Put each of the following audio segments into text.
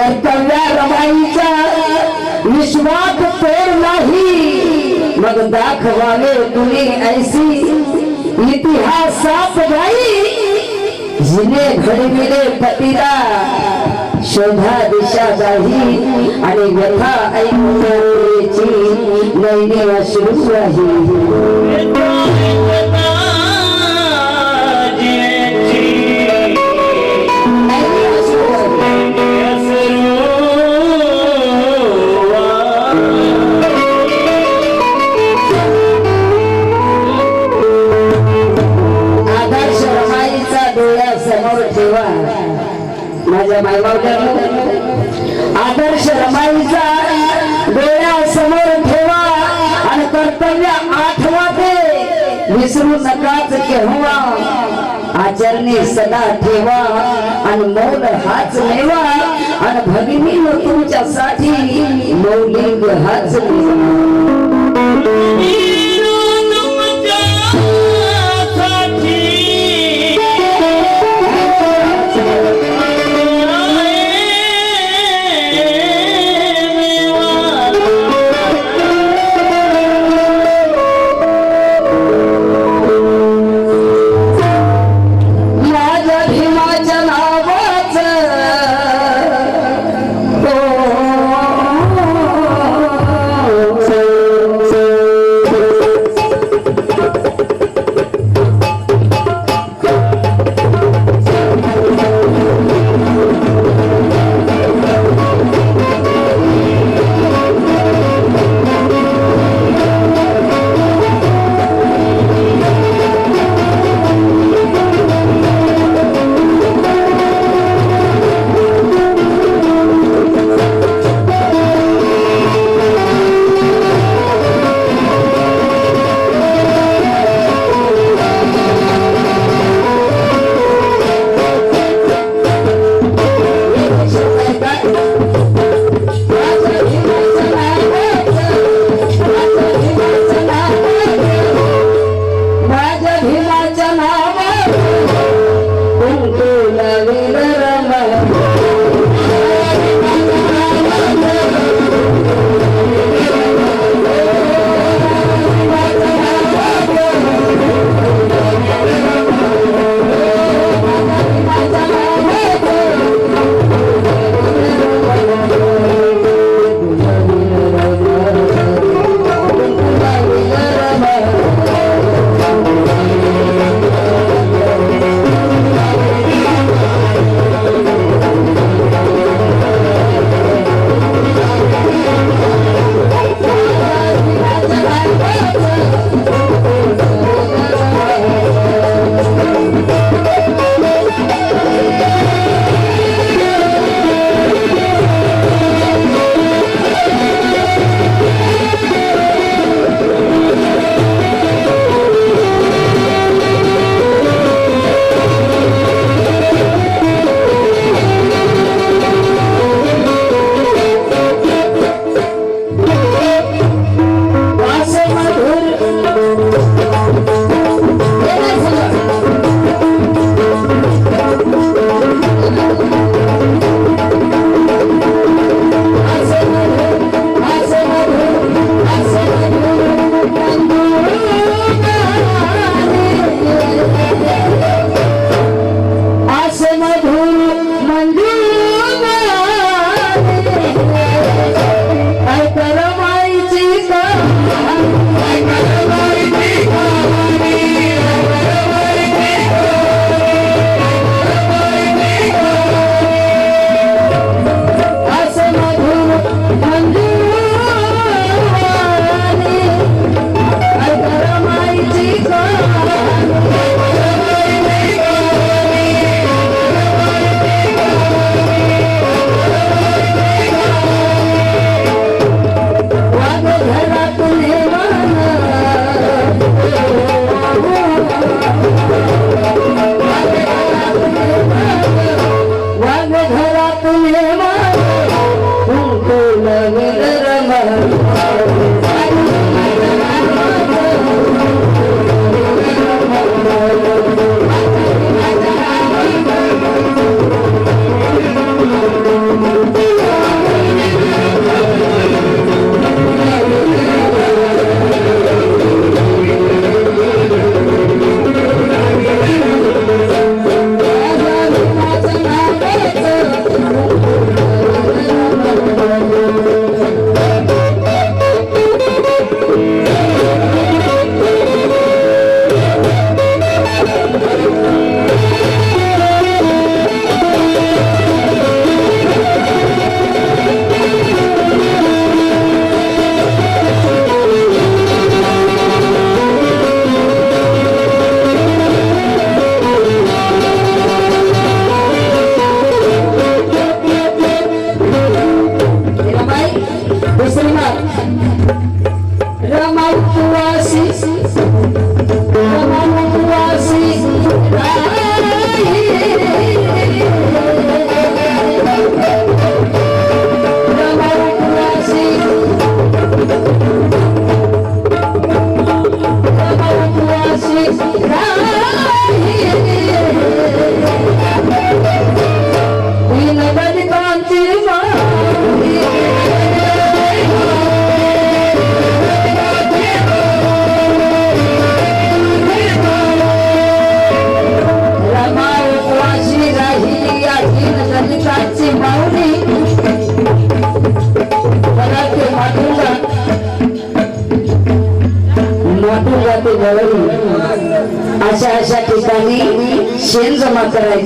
कर्तव्य रमाईचा विश्वात तोड नाही. मग दाखवावे तुम्ही ऐसी इतिहासात गाई जिने घडविले पतीला शोधा दिशा जाही. आणि व्यथा ऐकण्याची नैने अश्रू कर्तव्य आठवा ते विसरू नकाच केव्हा? आचरणे सदा ठेवा आणि मौल हाच मेवा. आणि भगिनी हो तुमच्यासाठी. मौलिंग हाच मेवा.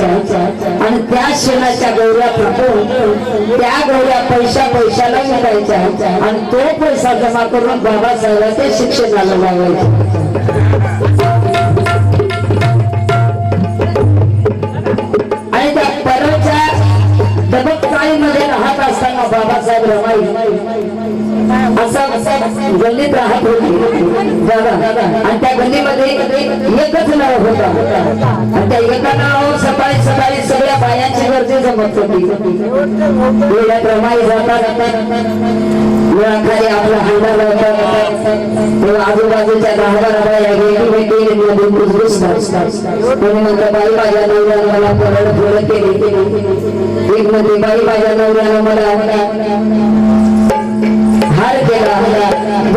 करायच्या आणि त्या शेणाच्या गौऱ्या फुटून त्या गौऱ्या पैसा पैशाला विकायच्या. आणि तो पैसा जमा करून बाबासाहेबांच्या शिक्षणाला लावायचा. आणि त्या परवच्या दबकचाळीमध्ये राहत असताना बाबासाहेब रमाई असं गल्लीत राहत होती. दादा आणि त्या गल्लीमध्ये एकच नाव होता. आणि त्या एका नावावर सकाळी सकाळी सगळ्या बायांची गर्दी जमत होती. वेळाप्रमाणे जातात मुळाखाली आपला हांडा लावतात तेव्हा आजूबाजूच्या दहा बारा बाया गेली भेटी मध्ये घुसघुसतात कोणी म्हणतं बाई माझ्या नवऱ्यानं मला परड फुलं केली. एक म्हणते बाई माझ्या नवऱ्यानं मला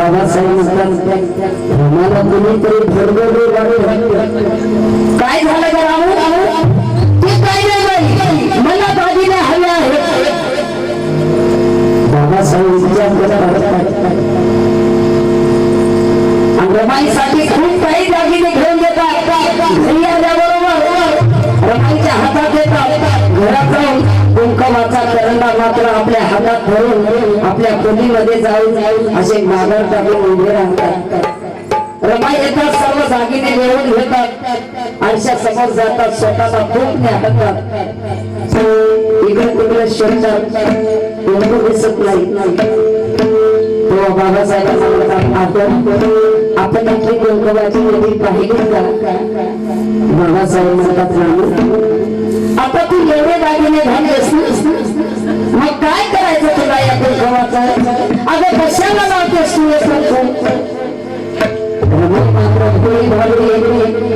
बाबासाहेब म्हणतात मला कुणीतरी भरभरून काय झालं का राहू? रामू ते काय नाही मला दागिने हवे आहे. बाबासाहेब विचार करतात रमाईसाठी खूप नावाचा करंडा मात्र आपल्या हातात धरून आपल्या खोलीमध्ये जाऊन जाऊन असे माघार टाकून उभे राहतात. रमाई येतात सर्व दागिने मिळवून घेतात आरशा समोर जातात स्वतःला खूप न्याहतात. इकडे तिकडे शोधतात दिसत नाही. तेव्हा आपण आपण आपली कुंकवाची नदी पाहिली का? बाबासाहेब म्हणतात आता बाजूने एवढे मग काय करायचं तुला या कुंकवाचं अगं कशाला लावतेस तू हे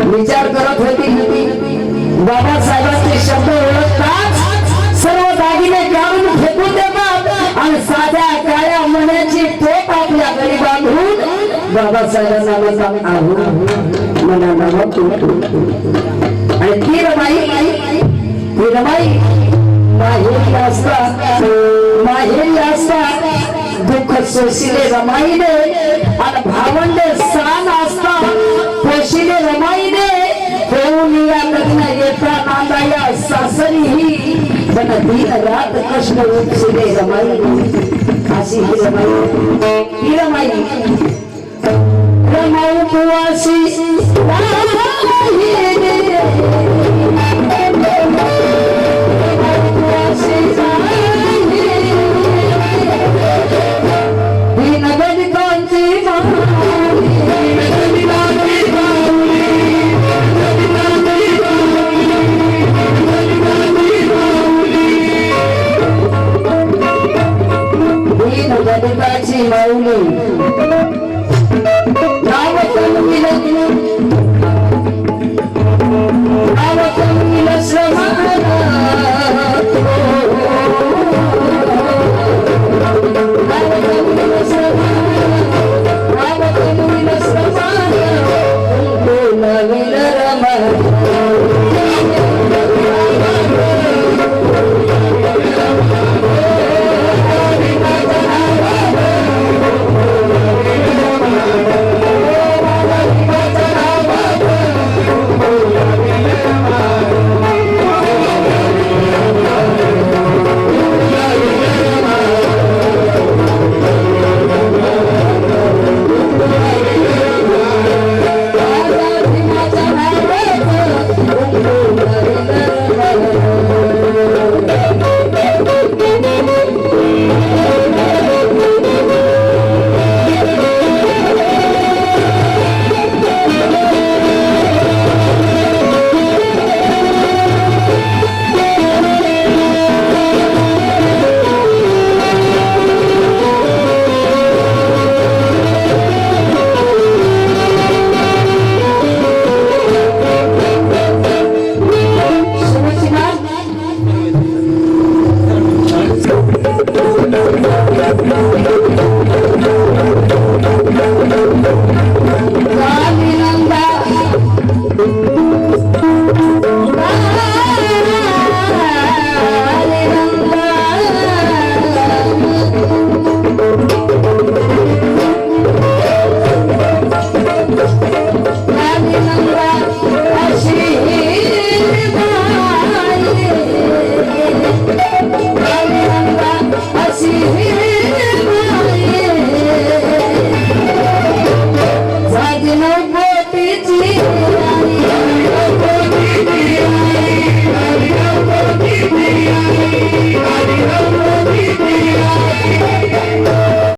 विचार करत होती. बाबासाहेबांचे शब्द ओळखताच सर्व दागिने काढून फेकून देतात. आणि साध्या काळ्या मण्याची टोप आपल्या घरी बांधून बाबासाहेबांना म्हणतात आहू मला नाव आणि ती रमाई ती माहेरी असता माहेरी असता दुःख सोशिले रमाईने आणि भावंडे सान असता पोशिले रमाईने होऊन या लग्न येता नांदा या सासरीही पण दिन रात कष्ट उपशिले रमाई अशी ही रमाई ही रमाई.